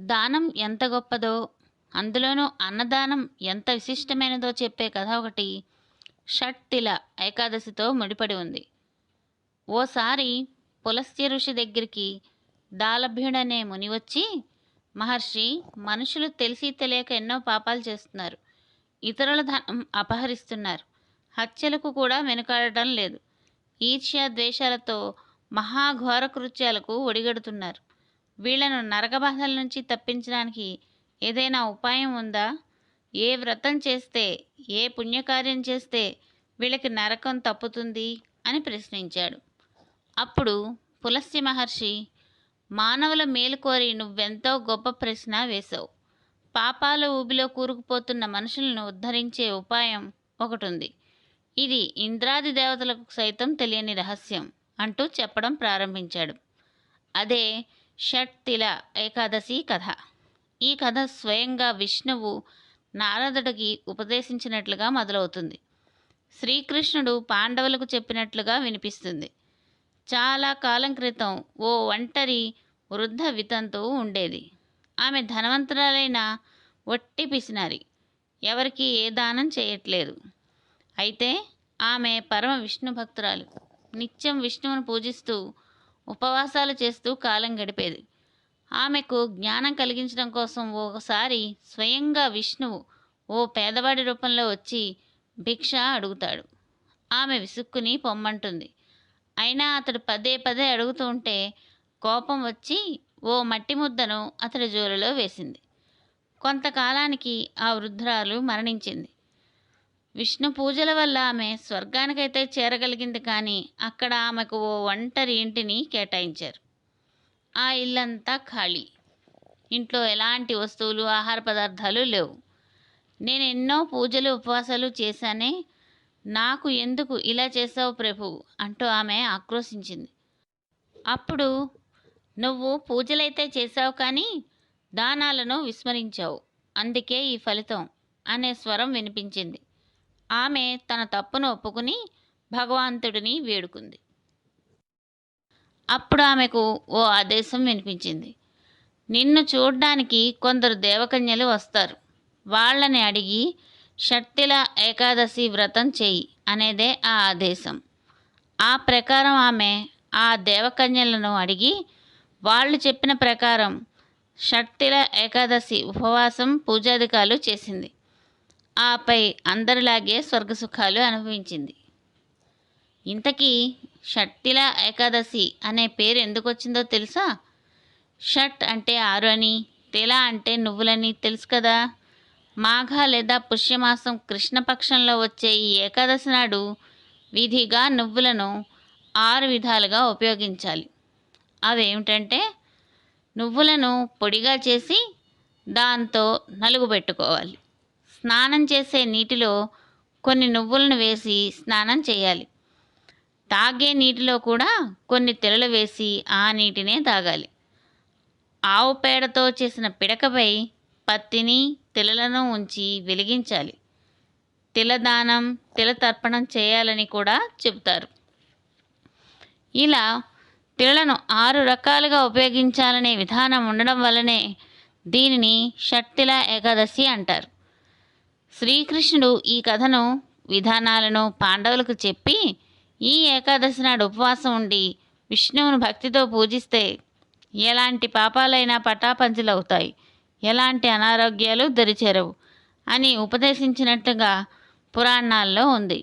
దానం ఎంత గొప్పదో అందులోనూ అన్నదానం ఎంత విశిష్టమైనదో చెప్పే కథ ఒకటి షట్తిల ఏకాదశితో ముడిపడి ఉంది. ఓసారి పులస్త్య ఋషి దగ్గరికి దాలభ్యుడనే ముని వచ్చి మహర్షి మనుషులు తెలిసి తెలియక ఎన్నో పాపాలు చేస్తున్నారు. ఇతరుల ధనం అపహరిస్తున్నారు. హత్యలకు కూడా వెనుకాడటం లేదు. ఈర్ష్య ద్వేషాలతో మహాఘోర కృత్యాలకు ఒడిగడుతున్నారు. వీళ్ళను నరకబాధల నుంచి తప్పించడానికి ఏదైనా ఉపాయం ఉందా? ఏ వ్రతం చేస్తే ఏ పుణ్యకార్యం చేస్తే వీళ్ళకి నరకం తప్పుతుంది అని ప్రశ్నించాడు. అప్పుడు పులస్సి మహర్షి మానవుల మేలు కోరి నువ్వెంతో గొప్ప ప్రశ్న వేశావు. పాపాల ఊబిలో కూరుకుపోతున్న మనుషులను ఉద్ధరించే ఉపాయం ఒకటుంది. ఇది ఇంద్రాది దేవతలకు సైతం తెలియని రహస్యం అంటూ చెప్పడం ప్రారంభించాడు. అదే షట్తిల ఏకాదశి కథ. ఈ కథ స్వయంగా విష్ణువు నారదుడికి ఉపదేశించినట్లుగా మొదలవుతుంది. శ్రీకృష్ణుడు పాండవులకు చెప్పినట్లుగా వినిపిస్తుంది. చాలా కాలం క్రితం ఓ ఒంటరి వృద్ధ వితంతువు ఉండేది. ఆమె ధనవంతురాలైన ఒట్టి పిసినారి. ఎవరికి ఏ దానం చేయట్లేదు. అయితే ఆమె పరమ విష్ణు భక్తురాలు. నిత్యం విష్ణువును పూజిస్తూ ఉపవాసాలు చేస్తూ కాలం గడిపేది. ఆమెకు జ్ఞానం కలిగించడం కోసం ఒకసారి స్వయంగా విష్ణువు ఓ పేదవాడి రూపంలో వచ్చి భిక్ష అడుగుతాడు. ఆమె విసుక్కుని పొమ్మంటుంది. అయినా అతడు పదే పదే అడుగుతూ ఉంటే కోపం వచ్చి ఓ మట్టి ముద్దను అతడి జోలులో వేసింది. కొంతకాలానికి ఆ వృద్ధురాలు మరణించింది. విష్ణు పూజల వల్ల ఆమె స్వర్గానికైతే చేరగలిగింది కానీ అక్కడ ఆమెకు ఓ ఒంటరి ఇంటిని కేటాయించారు. ఆ ఇల్లంతా ఖాళీ. ఇంట్లో ఎలాంటి వస్తువులు ఆహార పదార్థాలు లేవు. నేను ఎన్నో పూజలు ఉపవాసాలు చేశానే నాకు ఎందుకు ఇలా చేసావు ప్రభు? అంటూ ఆమె ఆక్రోశించింది. అప్పుడు నువ్వు పూజలైతే చేశావు కానీ దానాలను విస్మరించావు. అందుకే ఈ ఫలితం అనే స్వరం వినిపించింది. ఆమె తన తప్పును ఒప్పుకుని భగవంతుడిని వేడుకుంది. అప్పుడు ఆమెకు ఓ ఆదేశం వినిపించింది. నిన్ను చూడ్డానికి కొందరు దేవకన్యలు వస్తారు. వాళ్ళని అడిగి షట్టిల ఏకాదశి వ్రతం చేయి అనేదే ఆ ఆదేశం. ఆ ప్రకారం ఆమె ఆ దేవకన్యలను అడిగి వాళ్ళు చెప్పిన ప్రకారం షట్టిల ఏకాదశి ఉపవాసం పూజాధికాలు చేసింది. ఆపై అందరిలాగే స్వర్గసుఖాలు అనుభవించింది. ఇంతకీ షట్టిల ఏకాదశి అనే పేరు ఎందుకు వచ్చిందో తెలుసా? షట్ అంటే ఆరు అని తిల అంటే నువ్వులని తెలుసు కదా? మాఘ లేదా పుష్యమాసం కృష్ణపక్షంలో వచ్చే ఈ ఏకాదశి నాడు విధిగా నువ్వులను ఆరు విధాలుగా ఉపయోగించాలి. అవేమిటంటే నువ్వులను పొడిగా చేసి దాంతో నలుగు పెట్టుకోవాలి. స్నానం చేసే నీటిలో కొన్ని నువ్వులను వేసి స్నానం చేయాలి. తాగే నీటిలో కూడా కొన్ని తెలలు వేసి ఆ నీటినే తాగాలి. ఆవు పేడతో చేసిన పిడకపై పత్తిని తెలలను ఉంచి వెలిగించాలి. తిలదానం తిలతర్పణం చేయాలని కూడా చెబుతారు. ఇలా తిలను ఆరు రకాలుగా ఉపయోగించాలనే విధానం ఉండడం వల్లనే దీనిని షట్తిల ఏకాదశి అంటారు. శ్రీకృష్ణుడు ఈ కథను విధానాలను పాండవులకు చెప్పి ఈ ఏకాదశి నాడు ఉపవాసం ఉండి విష్ణువును భక్తితో పూజిస్తే ఎలాంటి పాపాలైనా పటాపంచలవుతాయి. ఎలాంటి అనారోగ్యాలు దరిచేరవు అని ఉపదేశించినట్టుగా పురాణాల్లో ఉంది.